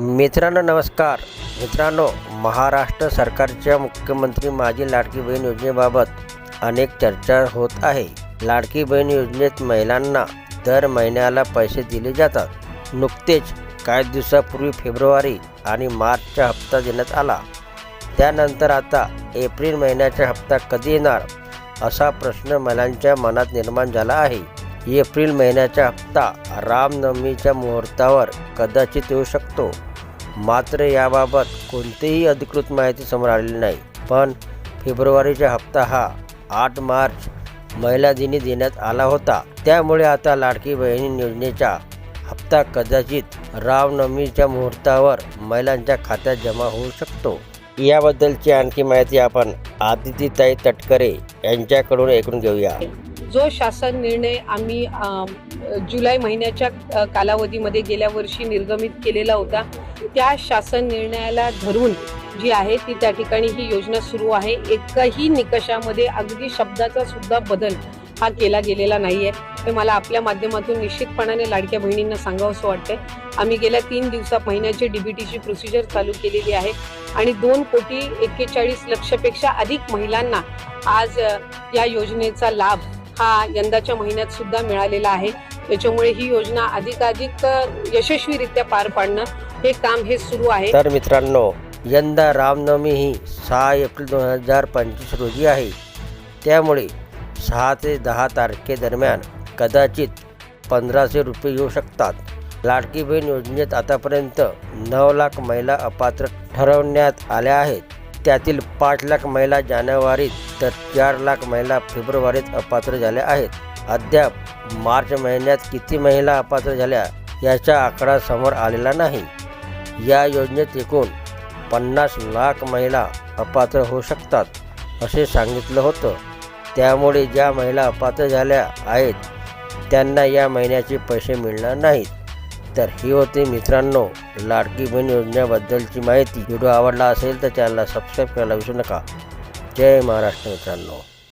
मित्रांनो नमस्कार. मित्रांनो महाराष्ट्र सरकारच्या मुख्यमंत्री माझी लाडकी बहीण योजनेबाबत अनेक चर्चा होत आहे. लाडकी बहीण योजनेत महिलांना दर महिन्याला पैसे दिले जातात. नुकतेच काही दिवसापूर्वी फेब्रुवारी आणि मार्चचा हप्ता देण्यात आला. त्यानंतर आता एप्रिल महिन्याचा हप्ता कधी येणार असा प्रश्न महिलांच्या मनात निर्माण झाला आहे. एप्रिल महिन्याचा हप्ता रामनवमीच्या मुहूर्तावर कदाचित येऊ शकतो. मात्र याबाबत कोणतीही अधिकृत माहिती समोर आलेली नाही. पण फेब्रुवारीचा हप्ता हा आठ मार्च महिला दिनी देण्यात आला होता. त्यामुळे आता लाडकी बहिणी योजनेचा हप्ता कदाचित रामनवमीच्या मुहूर्तावर महिलांच्या खात्यात जमा होऊ शकतो. याबद्दलची आणखी माहिती आपण आदितीताई तटकरे यांच्याकडून ऐकून घेऊया. जो शासन निर्णय आम्ही जुलै महिन्याच्या कालावधीमध्ये गेल्या वर्षी निर्गमित केलेला होता त्या शासन निर्णयाला धरून जी आहे ती त्या ठिकाणी ही योजना सुरू आहे. एकही निकषामध्ये अगदी शब्दाचा सुद्धा बदल हा केला गेलेला नाही आहे हे मला आपल्या माध्यमातून निश्चितपणाने लाडक्या बहिणींना सांगावंसं वाटतंय. आम्ही गेल्या तीन दिवसा महिन्याची डीबीटीची प्रोसिजर चालू केलेली आहे आणि दोन कोटी एक्केचाळीस लक्षपेक्षा अधिक महिलांना आज या योजनेचा लाभ हा यंदाच्या महिन्यात सुद्धा मिळालेला आहे. त्याच्यामुळे ही योजना अधिकाधिक यशस्वीरित्या पार पाडणं हे काम हे सुरू आहे. तर मित्रांनो यंदा रामनवमी ही सहा एप्रिल दोन हजार पंचवीस रोजी आहे. त्यामुळे सहा ते दहा तारखेदरम्यान कदाचित पंधराशे रुपये येऊ शकतात. लाडकी बहीण योजनेत आतापर्यंत नऊ लाख महिला अपात्र ठरवण्यात आल्या आहेत. त्यातील पाच लाख महिला जानेवारीत तर चार लाख महिला फेब्रुवारीत अपात्र झाल्या आहेत. अद्याप मार्च महिन्यात किती महिला अपात्र झाल्या याचा आकडा समोर आलेला नाही. या योजनेत एकूण पन्नास लाख महिला अपात्र होऊ शकतात असे सांगितलं होतं. त्यामुळे ज्या महिला अपात्र झाल्या आहेत त्यांना या महिन्याचे पैसे मिळणार नाहीत. तर ही होती मित्रांनो लाडकी बहीण योजनेबद्दलची माहिती. व्हिडिओ आवडला असेल तर चॅनलला सबस्क्राईब करायला विसरू नका. जय महाराष्ट्र मित्रांनो.